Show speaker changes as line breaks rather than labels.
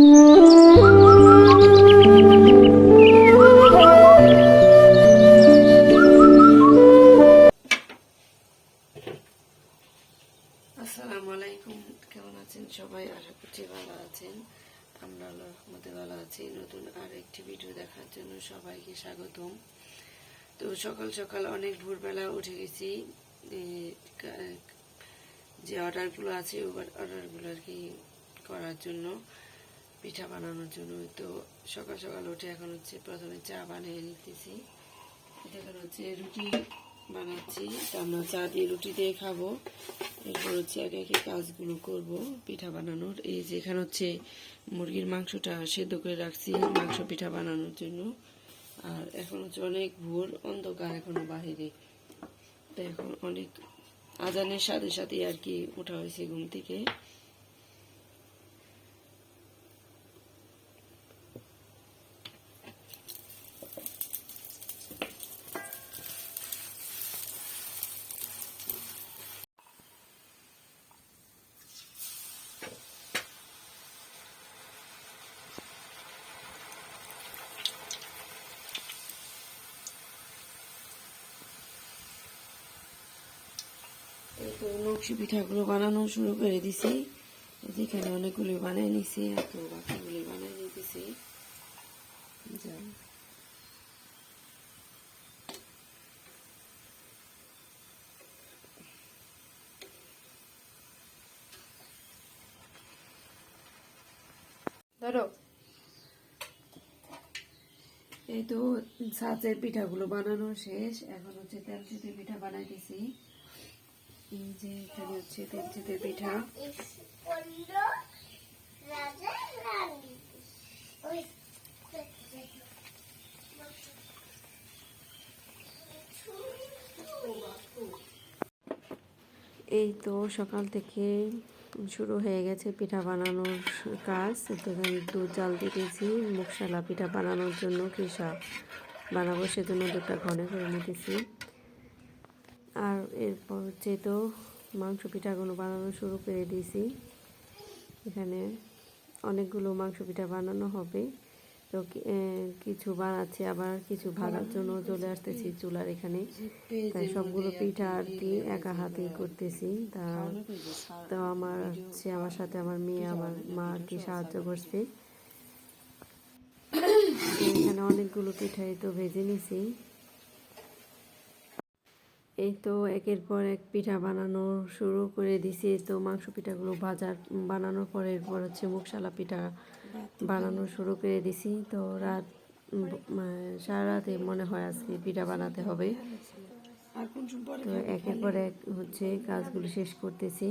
আসসালামু আলাইকুম। কেমন আছেন সবাই? ভালো আছেন। আমরা রহমতে ভালো আছি। নতুন আর একটি ভিডিও দেখার জন্য সবাইকে স্বাগতম। তো সকাল সকাল অনেক ভোরবেলা উঠে গেছি। যে অর্ডারগুলো আছে অর্ডারগুলো আর কি করার জন্য। পিঠা বানানোর জন্য। তো সকাল সকাল উঠে এখন হচ্ছে প্রথমে চা বানিয়ে নিতেছি। এখন হচ্ছে রুটি বানাচ্ছি। তো আমরা চা দিয়ে রুটি দিয়ে খাব। এরপর হচ্ছে আগে আগে কাজগুলো করব পিঠা বানানোর। এই যে এখানে হচ্ছে মুরগির মাংসটা সেদ্ধ করে রাখছি মাংস পিঠা বানানোর জন্য। আর এখন হচ্ছে অনেক ভোর, অন্ধকার এখনও বাহিরে। তো এখন অনেক আজানের সাথে সাথে আর কি ওঠা হয়েছে ঘুম থেকে। নকশি পিঠাগুলো বানানো শুরু করে দিছি। যেখানে অনেকগুলি বানিয়ে নিছি আর তো বাকিগুলি বানিয়ে নিতেছি। ধরো, এই তো সাজের পিঠাগুলো বানানো শেষ, এখন হচ্ছে তেল পিঠা বানাইতেছি। এই যে হচ্ছে পিঠা। এই তো সকাল থেকে শুরু হয়ে গেছে পিঠা বানানোর কাজ। এখানে দুধ, জাল দিতেছি মুখশালা পিঠা বানানোর জন্য কিসা বানাবো, সেজন্য দুধটা ঘনে করে নিতেছি। আর এরপর হচ্ছে তো মাংস পিঠাগুলো বানানো শুরু করে দিয়েছি, এখানে অনেকগুলো মাংস পিঠা বানানো হবে। তো কিছু বানাচ্ছি, আবার কিছু ভাগার জন্য চলে আসতেছি চুলার এখানে। তাই সবগুলো পিঠা আর কি একা হাতেই করতেছি। তা, তো আমার হচ্ছে, আমার সাথে আমার মেয়ে, আমার মা আর কি সাহায্য করছে। এখানে অনেকগুলো পিঠাই তো ভেজে নিছি। এই তো একের পর এক পিঠা বানানো শুরু করে দিছি। তো মাংস পিঠাগুলো ভাজার, বানানোর পর এরপর হচ্ছে মুখশালা পিঠা বানানো শুরু করে দিছি। তো রাত সারা রাতে মনে হয় আজকে পিঠা বানাতে হবে। তো একের পর এক হচ্ছে কাজগুলো শেষ করতেছি।